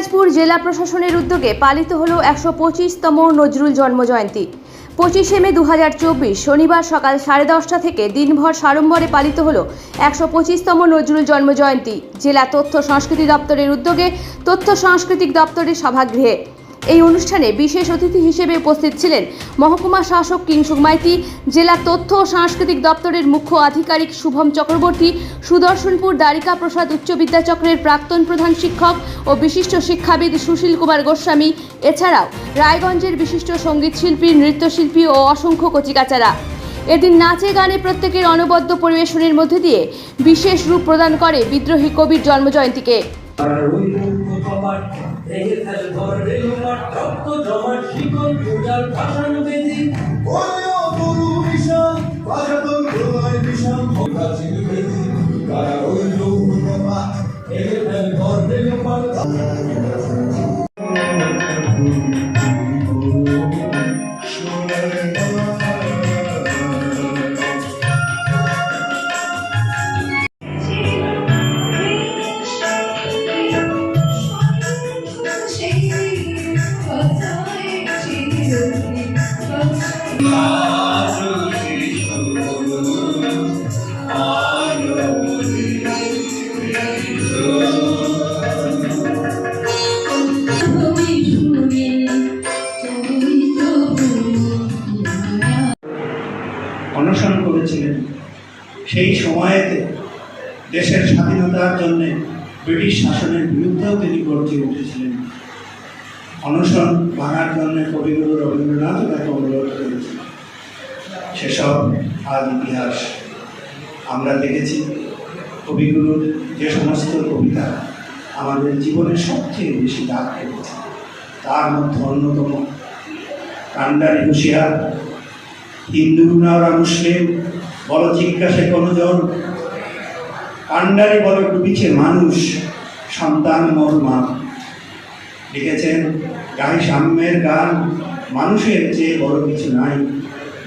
দিনাজপুর জেলা প্রশাসনের উদ্যোগে পালিত হল একশো পঁচিশতম নজরুল জন্মজয়ন্তী। পঁচিশে মে দু হাজার চব্বিশ শনিবার সকাল সাড়ে দশটা থেকে দিনভর সাড়ম্বরে পালিত হল একশো পঁচিশতম নজরুল জন্মজয়ন্তী। জেলা তথ্য সংস্কৃতি দপ্তরের উদ্যোগে তথ্য সাংস্কৃতিক দপ্তরের সভাগৃহে এই অনুষ্ঠানে বিশেষ অতিথি হিসেবে উপস্থিত ছিলেন মহকুমা শাসক কিংসুক মাইতি, জেলা তথ্য ও সাংস্কৃতিক দপ্তরের মুখ্য আধিকারিক শুভম চক্রবর্তী, সুদর্শনপুর দ্বারিকা প্রসাদ উচ্চ বিদ্যাচক্রের প্রাক্তন প্রধান শিক্ষক ও বিশিষ্ট শিক্ষাবিদ সুশীল কুমার গোস্বামী, এছাড়াও রায়গঞ্জের বিশিষ্ট সংগীত শিল্পী, নৃত্যশিল্পী ও অসংখ্য কচিকাচারা। এদিন নাচে গানে প্রত্যেকের অনবদ্য পরিবেশনের মধ্যে দিয়ে বিশেষ রূপ প্রদান করে বিদ্রোহী কবির জন্মজয়ন্তীকে। মুখ কপাট ঘর রেলমাট রক্ত জমাট শিকল পূজার ভাষণ বেদি। ওরে গরু বিশাল বাজাতন প্রলয় বিশাল ভোগা ছিল বেদি তারা রইল উপমা ভেঙে ফেলে ঘর রেলমাট অনশন করেছিলেন। সেই সময়েতে দেশের স্বাধীনতার জন্য ব্রিটিশ শাসনের বিরুদ্ধেও তিনি গর্জে উঠেছিলেন। অনশন ভাঙার জন্য কবিগুরু রবীন্দ্রনাথ তাকে অনুরোধ করেছিলেন সেসব আজ ইতিহাস। আমরা দেখেছি কবিগুরুর যে সমস্ত কবিতা আমাদের জীবনে সবচেয়ে বেশি দাগ কেটেছে, তার মধ্যে অন্যতম কান্ডারি হুঁশিয়ার, হিন্দু না ওরা মুসলিম বড় জিজ্ঞাসে কোনজন কান্ডারি বলে ডুবিছে মানুষ, সন্তান মোর মা লিখেছেন গাই সাম্যের গান, মানুষের চেয়ে বড় কিছু নাই।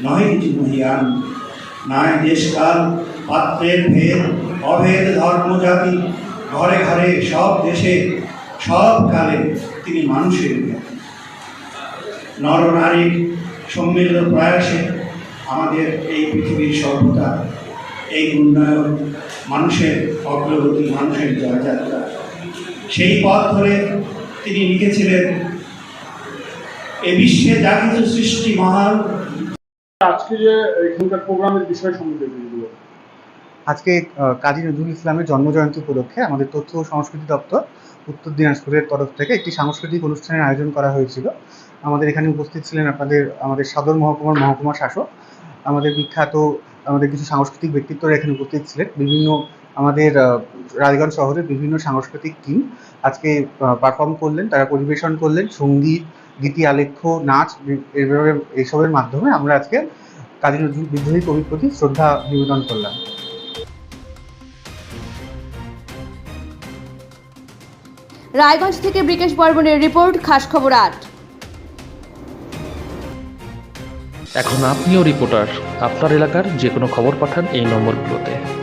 নয় কিছু মহিয়ান নাই দেশকাল, পাত্রের ভেদ, অভেদ, ধর্ম, জাতি ঘরে ঘরে সব দেশে, সব কালে তিনি মানুষের। নরনারীর সম্মিলিত প্রয়াসে আমাদের এই পৃথিবীর সভ্যতা, এই উন্নয়ন, মানুষের অগ্রগতি, মানুষের জয়যাত্রা সেই পথ ধরে তিনি লিখেছিলেন, এ বিশ্বে যা কিছু সৃষ্টি মহান আজকে যে এখানকার প্রোগ্রামের বিষয় সম্বন্ধে আজকে কাজী নজরুল ইসলামের জন্মজয়ন্তী উপলক্ষে আমাদের তথ্য ও সংস্কৃতি দপ্তর উত্তর দিনাজপুরের তরফ থেকে একটি সাংস্কৃতিক অনুষ্ঠানের আয়োজন করা হয়েছিল। আমাদের এখানে উপস্থিত ছিলেন আপনাদের, আমাদের সদর মহকুমার মহকুমা শাসক, আমাদের বিখ্যাত, আমাদের কিছু সাংস্কৃতিক ব্যক্তিত্বরা এখানে উপস্থিত ছিলেন। বিভিন্ন আমাদের রায়গঞ্জ শহরের বিভিন্ন সাংস্কৃতিক টিম আজকে পারফর্ম করলেন, তারা পরিবেশন করলেন, সংগীত গীতি আলেখ্য নাচ বি- এইভাবে এইসবের মাধ্যমে আমরা আজকে কাজী নজরুল বিদ্রোহী কবির প্রতি শ্রদ্ধা নিবেদন করলাম। রায়গঞ্জ থেকে ব্রিকেশ বর্মনের রিপোর্ট খাস খবর আট। এখন আপনিও রিপোর্টার। আপনার এলাকার যে কোনো খবর পাঠান এই নম্বরগুলোতে।